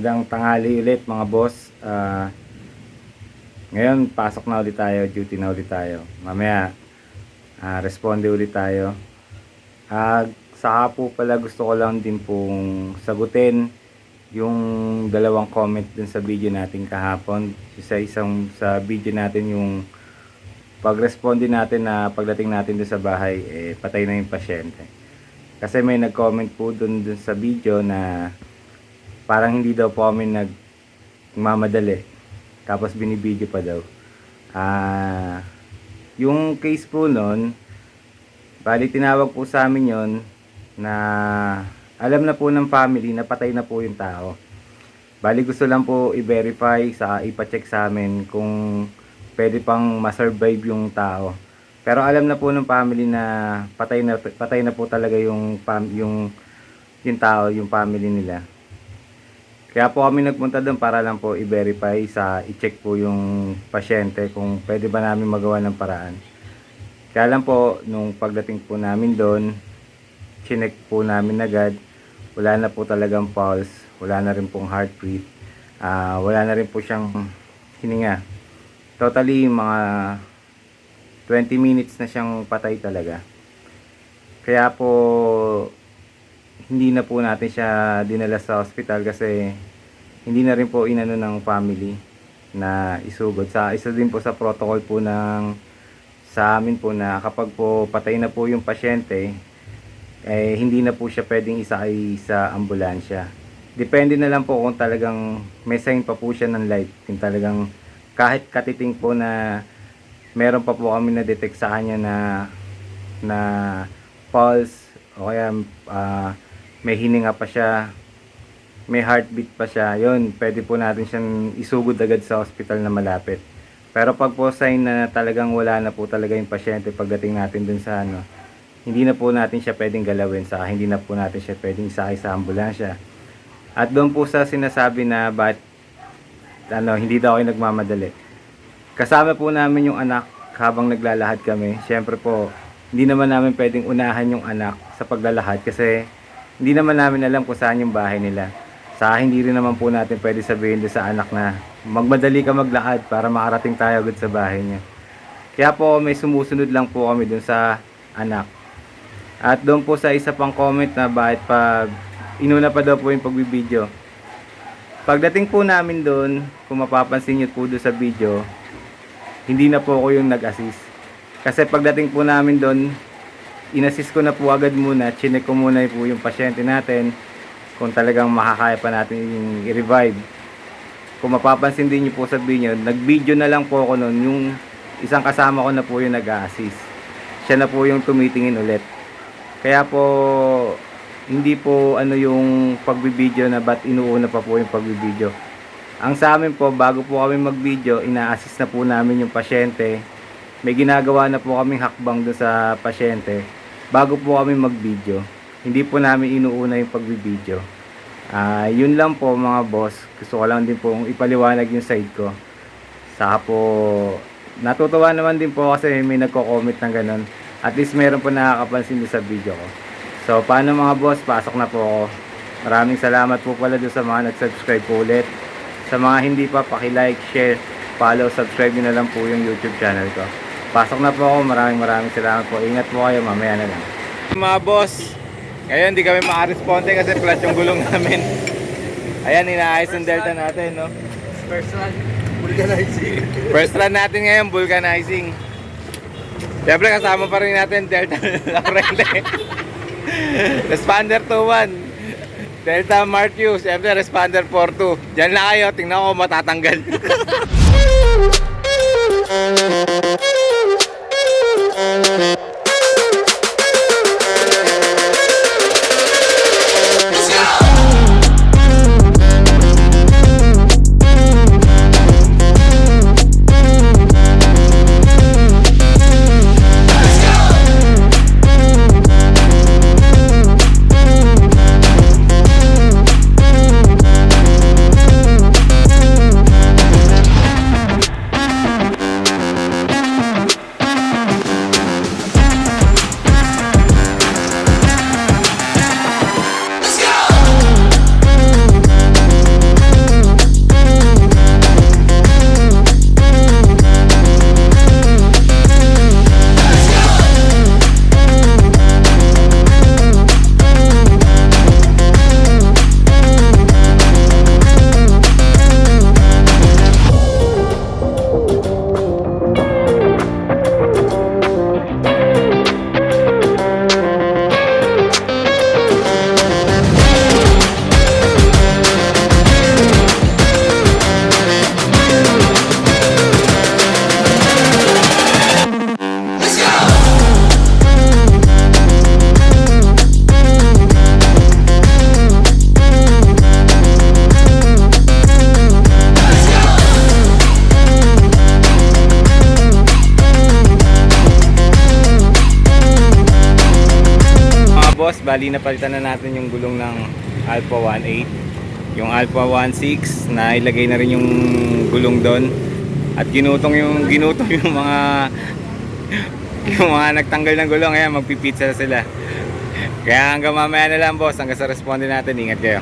Magandang tanghali ulit mga boss. Ah, ngayon, pasok na ulit tayo, duty na ulit tayo. Mamaya, ah, responde ulit tayo. Ah, saka po pala gusto ko lang din pong sagutin yung dalawang comment dun sa video natin kahapon. Sa isang sa video natin yung pag-responde natin na pagdating natin dun sa bahay, eh, patay na yung pasyente. Kasi may nag-comment po dun, dun sa video na parang hindi daw po kami nagmamadali. Tapos binibideo pa daw. Ah, yung case po nun, bali tinawag po sa amin yon na alam na po ng family na patay na po yung tao. Bali gusto lang po i-verify sa ipa-check sa amin kung pwede pang ma-survive yung tao. Pero alam na po ng family na patay na patay na po talaga yung yung yung tao, yung family nila. Kaya po kami nagpunta doon para lang po i-verify sa i-check po yung pasyente kung pwede ba namin magawa ng paraan. Kaya lang po nung pagdating po namin doon, chinek po namin agad, wala na po talagang pulse, wala na rin pong heartbeat, ah wala na rin po siyang hininga. Totally mga 20 minutes na siyang patay talaga. Kaya po hindi na po natin siya dinala sa hospital kasi hindi na rin po inano ng family na isugod. Sa isa din po sa protocol po ng sa amin po na kapag po patay na po yung pasyente, eh hindi na po siya pwedeng isakay sa ambulansya. Depende na lang po kung talagang may sign pa po siya ng life. Kung talagang kahit katiting po na meron pa po kami na detect sa kanya na na pulse o kaya ah, may hininga pa siya may heartbeat pa siya. Yon pwede po natin siyang isugod agad sa hospital na malapit. Pero pag po sign na talagang wala na po talaga yung pasyente pagdating natin dun sa ano hindi na po natin siya pwedeng galawin sa hindi na po natin siya pwedeng sakay sa ambulansya. At doon po sa sinasabi na ba't ano, hindi daw ako nagmamadali. Kasama po namin yung anak habang naglalahad kami. Siyempre po, hindi naman namin pwedeng unahan yung anak sa paglalahad kasi hindi naman namin alam kung saan yung bahay nila. Sa hindi rin naman po natin pwede sabihin doon sa anak na magmadali ka maglakad para makarating tayo agad sa bahay niya. Kaya po may sumusunod lang po kami doon sa anak. At doon po sa isa pang comment na bakit pa inuna pa daw po yung pagbibideo. Pagdating po namin doon, kung mapapansin niyo po doon sa video, hindi na po ako yung nag-assist. Kasi pagdating po namin doon, inassist ko na po agad muna, chinek ko muna po yung pasyente natin, kung talagang makakaya pa natin i-revive. Kung mapapansin din niyo po sa video, nag-video na lang po ako noon, yung isang kasama ko na po yung nag-assist. Siya na po yung tumitingin ulit. Kaya po, hindi po ano yung pagbibideo na ba't inuuna pa po yung pagbibideo. Ang sa amin po, bago po kami mag-video, ina-assist na po namin yung pasyente. May ginagawa na po kaming hakbang doon sa pasyente bago po kami mag-video. Hindi po namin inuuna yung pagbibideo. Ah, yun lang po mga boss. Gusto ko lang din po ipaliwanag yung side ko. Saka po, natutuwa naman din po kasi may nagko-comment ng ganun. At least meron po nakakapansin doon sa video ko. So, paano mga boss? Pasok na po ako. Maraming salamat po pala doon sa mga nag-subscribe po ulit. Sa mga hindi pa, paki-like, share, follow, subscribe nyo na lang po yung YouTube channel ko. Pasok na po ako. Maraming maraming salamat po. Ingat po kayo. Mamaya na lang. Mga boss, ngayon hindi kami makaresponde kasi flat yung gulong namin. Ayan, inaayos ng Delta natin, no? First one, vulcanizing. First run natin ngayon, vulcanizing. Siyempre kasama pa rin natin Delta Laurente. Responder 2-1. Delta Martius, siyempre Responder 4-2. Diyan na kayo, tingnan ko matatanggal. Música boss, bali napalitan na natin yung gulong ng Alpha 1.8. Yung Alpha 1.6 na ilagay na rin yung gulong doon. At ginutong yung ginutong yung mga yung mga nagtanggal ng gulong ayan magpipizza sila. Kaya hanggang mamaya na lang boss, hanggang sa responde natin, ingat kayo.